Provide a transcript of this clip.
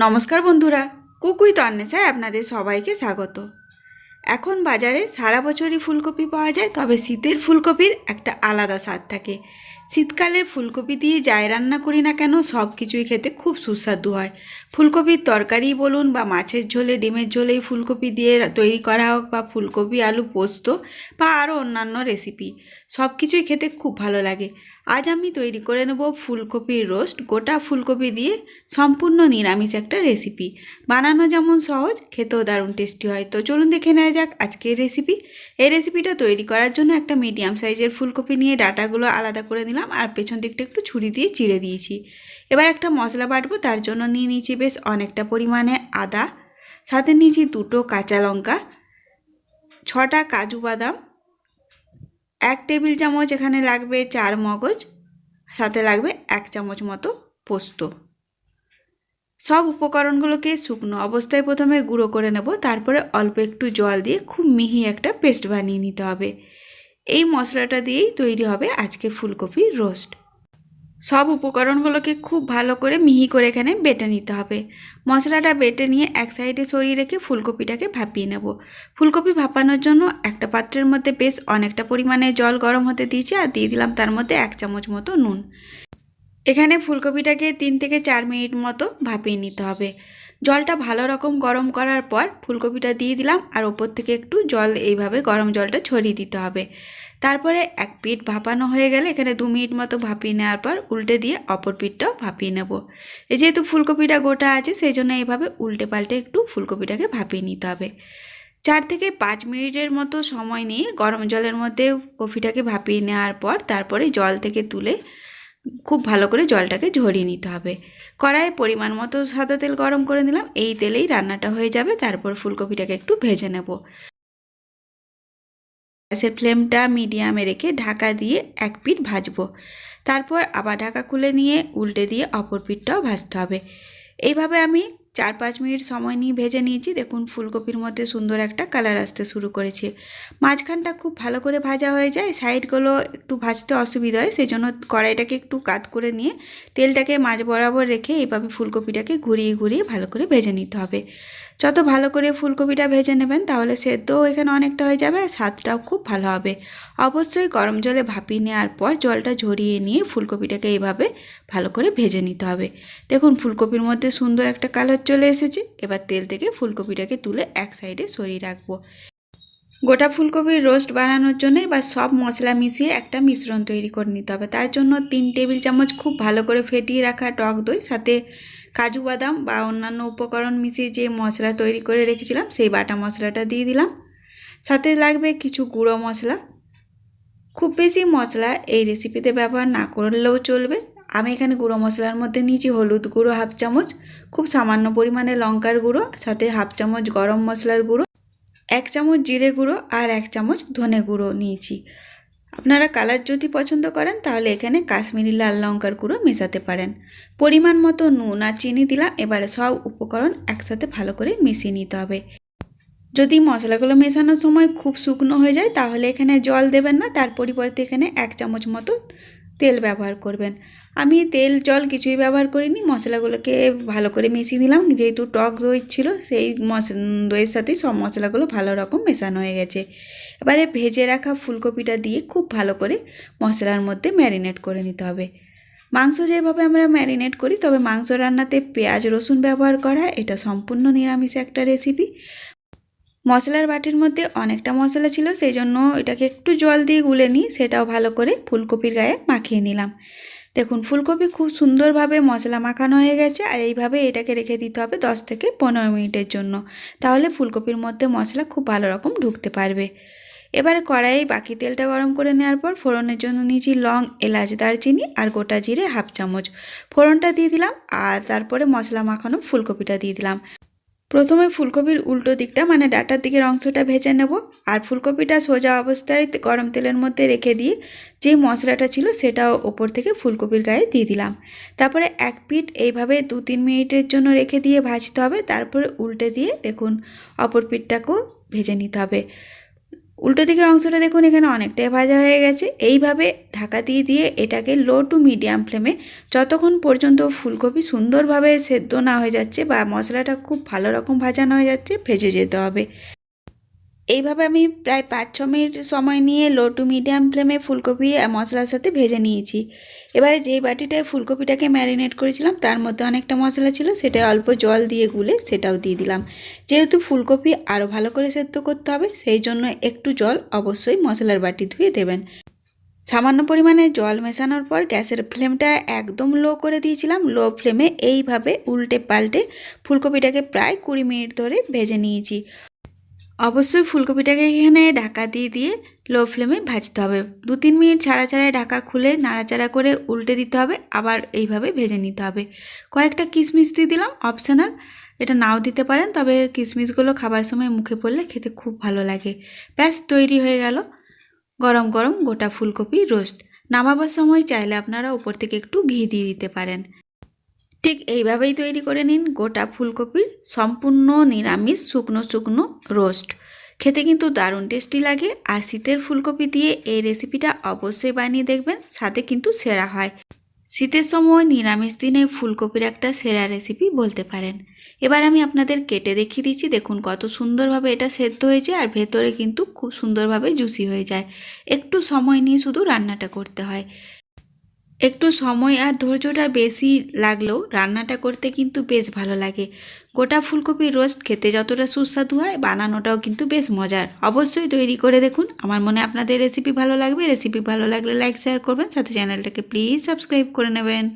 নমস্কার বন্ধুরা, কুকুই তন্নেশায় আপনাদের সবাইকে স্বাগত। এখন বাজারে সারা বছরই ফুলকপি পাওয়া যায়, তবে শীতের ফুলকপির একটা আলাদা স্বাদ থাকে। শীতকালে ফুলকপি দিয়ে যাই রান্না করি না কেন, সব কিছুই খেতে খুব সুস্বাদু হয়। ফুলকপির তরকারি বলুন বা মাছের ঝোলে, ডিমের ঝোলেই ফুলকপি দিয়ে তৈরি করা হোক বা ফুলকপি, আলু, পোস্ত বা আরও অন্যান্য রেসিপি সব কিছুই খেতে খুব ভালো লাগে। আজ আমি তৈরি করে নেব ফুলকপির রোস্ট গোটা ফুলকপি দিয়ে সম্পূর্ণ নিরামিষ একটা রেসিপি বানানো যেমন সহজ, খেতেও দারুণ টেস্টি হয়। তো চলুন দেখে নেওয়া যাক আজকের রেসিপি এই রেসিপিটা তৈরি করার জন্য একটা মিডিয়াম সাইজের ফুলকপি নিয়ে ডাটাগুলো আলাদা করে নিলাম। আর পেছন দিকটা একটু ছুরি দিয়ে চিড়ে দিয়েছি। এবার একটা মশলা বাটবো, তার জন্য নিয়ে নিয়েছি বেশ অনেকটা পরিমাণে আদা, সাথে নিয়েছি দুটো কাঁচা লঙ্কা, ছটা কাজু বাদাম, এক টেবিল চামচ এখানে লাগবে চার মগজ, সাথে লাগবে এক চামচ মতো পোস্ত। সব উপকরণগুলোকে শুকনো অবস্থায় প্রথমে গুঁড়ো করে নেব, তারপরে অল্প একটু জল দিয়ে খুব মিহি একটা পেস্ট বানিয়ে নিতে হবে। এই মশলাটা দিয়েই তৈরি হবে আজকে ফুলকপির রোস্ট। সব উপকরণগুলোকে খুব ভালো করে মিহি করে এখানে বেটে নিতে হবে। মশলাটা বেটে নিয়ে এক সাইডে সরিয়ে রেখে ফুলকপিটাকে ভাপিয়ে নেব। ফুলকপি ভাপানোর জন্য একটা পাত্রের মধ্যে বেশ অনেকটা পরিমাণে জল গরম হতে দিয়েছি আর দিয়ে দিলাম তার মধ্যে এক চামচ মতো নুন। এখানে ফুলকপিটাকে তিন থেকে চার মিনিট মতো ভাপিয়ে নিতে হবে। জলটা ভালো রকম গরম করার পর ফুলকপিটা দিয়ে দিলাম আর ওপর থেকে একটু জল এইভাবে গরম জলটা ছড়িয়ে দিতে হবে। তারপরে এক পিঠ ভাপানো হয়ে গেলে এখানে দু মিনিট মতো ভাপিয়ে নেওয়ার পর উল্টে দিয়ে অপর পিঠটাও ভাপিয়ে নেব। এই যেহেতু ফুলকপিটা গোটা আছে সেই জন্য এইভাবে উল্টে পাল্টে একটু ফুলকপিটাকে ভাপিয়ে নিতে হবে। চার থেকে পাঁচ মিনিটের মতো সময় নিয়ে গরম জলের মধ্যে কফিটাকে ভাপিয়ে নেওয়ার পর তারপরে জল থেকে তুলে খুব ভালো করে জলটাকে ঝরিয়ে নিতে হবে। কড়াইয়ে পরিমাণ মতো সাদা তেল গরম করে নিলাম। এই তেলেই রান্নাটা হয়ে যাবে। তারপর ফুলকপিটাকে একটু ভেজে নেব। গ্যাসের ফ্লেমটা মিডিয়ামে রেখে ঢাকা দিয়ে এক পিঠ ভাজবো। তারপর আবার ঢাকা খুলে নিয়ে উল্টে দিয়ে অপর পিঠটাও ভাজতে হবে। এইভাবে আমি চার পাঁচ মিনিট সময় নিয়ে ভেজে নিয়েছি। দেখুন, ফুলকপির মধ্যে সুন্দর একটা কালার আসতে শুরু করেছে। মাঝখানটা খুব ভালো করে ভাজা হয়ে যায়। সাইডগুলো একটু ভাজতে অসুবিধা হয় সেই জন্য কড়াইটাকে একটু কাত করে নিয়ে তেলটাকে মাঝ বরাবর রেখে এইভাবে ফুলকপিটাকে ঘুরিয়ে ঘুরিয়ে ভালো করে ভেজে নিতে হবে। যত ভালো করে ফুলকপিটা ভেজে নেবেন, তাহলে সেদ্ধও এখানে অনেকটা হয়ে যাবে আর স্বাদটাও খুব ভালো হবে। অবশ্যই গরম জলে ভাপিয়ে নেওয়ার পর জলটা ঝরিয়ে নিয়ে ফুলকপিটাকে এইভাবে ভালো করে ভেজে নিতে হবে। দেখুন, ফুলকপির মধ্যে সুন্দর একটা কালার চলে এসেছে। এবার তেল থেকে ফুলকপিটাকে তুলে এক সাইডে সরিয়ে রাখব। গোটা ফুলকপির রোস্ট বানানোর জন্য এবার সব মশলা মিশিয়ে একটা মিশ্রণ তৈরি করে নিতে হবে। তার জন্য তিন টেবিল চামচ খুব ভালো করে ফেটিয়ে রাখা টক দই, সাথে কাজু বাদাম বা অন্যান্য উপকরণ মিশিয়ে যে মশলা তৈরি করে রেখেছিলাম, সেই বাটা মশলাটা দিয়ে দিলাম। সাথে লাগবে কিছু গুঁড়ো মশলা। খুব বেশি মশলা এই রেসিপিতে ব্যবহার না করলেও চলবে। আমি এখানে গুঁড়ো মশলার মধ্যে নিয়েছি হলুদ গুঁড়ো হাফ চামচ, খুব সামান্য পরিমাণে লঙ্কার গুঁড়ো, সাথে হাফ চামচ গরম মশলার গুঁড়ো, এক চামচ জিরে গুঁড়ো আর এক চামচ ধনে গুঁড়ো নিয়েছি। আপনারা কালার যদি পছন্দ করেন তাহলে এখানে কাশ্মীরি লাল লঙ্কার গুঁড়ো মেশাতে পারেন। পরিমাণ মতো নুন আর চিনি দিলাম এবারে সব উপকরণ একসাথে ভালো করে মিশিয়ে নিতে হবে। যদি মশলাগুলো মেশানোর সময় খুব শুকনো হয়ে যায় তাহলে এখানে জল দেবেন না, তার পরিবর্তে এখানে এক চামচ মতো তেল ব্যবহার করবেন। আমি তেল, জল কিছুই ব্যবহার করিনি, মশলাগুলোকে ভালো করে মিশিয়ে দিলাম যেহেতু টক দই ছিল, সেই দইয়ের সাথেই সব মশলাগুলো ভালো রকম মেশানো হয়ে গেছে। এবারে ভেজে রাখা ফুলকপিটা দিয়ে খুব ভালো করে মশলার মধ্যে ম্যারিনেট করে নিতে হবে। মাংস যেভাবে আমরা ম্যারিনেট করি, তবে মাংস রান্নাতে পেঁয়াজ, রসুন ব্যবহার করা, এটা সম্পূর্ণ নিরামিষ একটা রেসিপি। মশলার বাটির মধ্যে অনেকটা মশলা ছিল, সেই জন্য এটাকে একটু জল দিয়ে গুলে নিই, সেটাও ভালো করে ফুলকপির গায়ে মাখিয়ে নিলাম। দেখুন, ফুলকপি খুব সুন্দরভাবে মশলা মাখানো হয়ে গেছে, আর এইভাবে এটাকে রেখে দিতে হবে দশ থেকে পনেরো মিনিটের জন্য। তাহলে ফুলকপির মধ্যে মশলা খুব ভালো রকম ঢুকতে পারবে। এবারে কড়াইয়ে বাকি তেলটা গরম করে নেওয়ার পর ফোড়নের জন্য নিয়েছি লং, এলাচ, দারচিনি আর গোটা জিরে হাফ চামচ। ফোড়নটা দিয়ে দিলাম, আর তারপরে মশলা মাখানো ফুলকপিটা দিয়ে দিলাম। প্রথমে ফুলকপির উল্টো দিকটা মানে ডাটার দিকের অংশটা ভেজে নেব। আর ফুলকপিটা সোজা অবস্থায় গরম তেলের মধ্যে রেখে দিয়ে যে মশলাটা ছিল সেটাও ওপর থেকে ফুলকপির গায়ে দিয়ে দিলাম। তারপরে এক পিঠ এইভাবে দু তিন মিনিটের জন্য রেখে দিয়ে ভাজতে হবে। তারপরে উল্টে দিয়ে দেখুন, অপর পিঠটাকেও ভেজে নিতে হবে। উল্টো দিকের অংশটা দেখুন, এখানে অনেকটাই ভাজা হয়ে গেছে। এইভাবে ঢাকা দিয়ে দিয়ে এটাকে লো টু মিডিয়াম ফ্লেমে যতক্ষণ পর্যন্ত ফুলকপি সুন্দরভাবে সেদ্ধ না হয়ে যাচ্ছে বা মশলাটা খুব ভালো রকম ভাজা না হয়ে যাচ্ছে, ভেজে যেতে হবে। এইভাবে আমি প্রায় পাঁচ ছ মিনিট সময় নিয়ে লো টু মিডিয়াম ফ্লেমে ফুলকপি মশলার সাথে ভেজে নিয়েছি। এবারে যেই বাটিটায় ফুলকপিটাকে ম্যারিনেট করেছিলাম, তার মধ্যে অনেকটা মশলা ছিল সেটা অল্প জল দিয়ে গুলে সেটাও দিয়ে দিলাম। যেহেতু ফুলকপি আরও ভালো করে সেদ্ধ করতে হবে, সেই জন্য একটু জল অবশ্যই মশলার বাটি ধুয়ে দেবেন। সামান্য পরিমাণে জল মেশানোর পর গ্যাসের ফ্লেমটা একদম লো করে দিয়েছিলাম। লো ফ্লেমে এইভাবে উল্টে পাল্টে ফুলকপিটাকে প্রায় কুড়ি মিনিট ধরে ভেজে নিয়েছি। অবশ্যই ফুলকপিটাকে এখানে ঢাকা দিয়ে দিয়ে লো ফ্লেমে ভাজতে হবে। দু তিন মিনিট ছাড়া ছাড়াই ঢাকা খুলে নাড়াচাড়া করে উল্টে দিতে হবে, আবার এইভাবে ভেজে নিতে হবে। কয়েকটা কিশমিশ দিয়ে দিলাম অপশনাল এটা নাও দিতে পারেন, তবে কিশমিশগুলো খাবার সময় মুখে পড়লে খেতে খুব ভালো লাগে। ব্যাস, তৈরি হয়ে গেল গরম গরম গোটা ফুলকপি রোস্ট নামাবার সময় চাইলে আপনারা উপর থেকে একটু ঘি দিয়ে দিতে পারেন। ঠিক এইভাবেই তৈরি করে নিন গোটা ফুলকপির সম্পূর্ণ নিরামিষ শুকনো শুকনো রোস্ট। খেতে কিন্তু দারুণ টেস্টি লাগে আর শীতের ফুলকপি দিয়ে এই রেসিপিটা অবশ্যই বানিয়ে দেখবেন সাথে কিন্তু সেরা হয়। শীতের সময় নিরামিষ দিনে ফুলকপির একটা সেরা রেসিপি বলতে পারেন। এবার আমি আপনাদের কেটে দেখিয়ে দিচ্ছি, দেখুন কত সুন্দরভাবে এটা সেদ্ধ হয়েছে আর ভেতরে কিন্তু খুব সুন্দরভাবে জুসি হয়ে যায়। একটু সময় নিয়ে শুধু রান্নাটা করতে হয়। একটু সময় আর ধৈর্যটা বেশি লাগলেও রান্নাটা করতে কিন্তু বেশ ভালো লাগে। গোটা ফুলকপির রোস্ট খেতে যতটা সুস্বাদু হয়, বানানোটাও কিন্তু বেশ মজার। অবশ্যই তৈরি করে দেখুন। আমার মনে আপনাদের রেসিপি ভালো লাগবে। রেসিপি ভালো লাগলে লাইক শেয়ার করবেন। সাথে চ্যানেলটাকে প্লিজ সাবস্ক্রাইব করে নেবেন।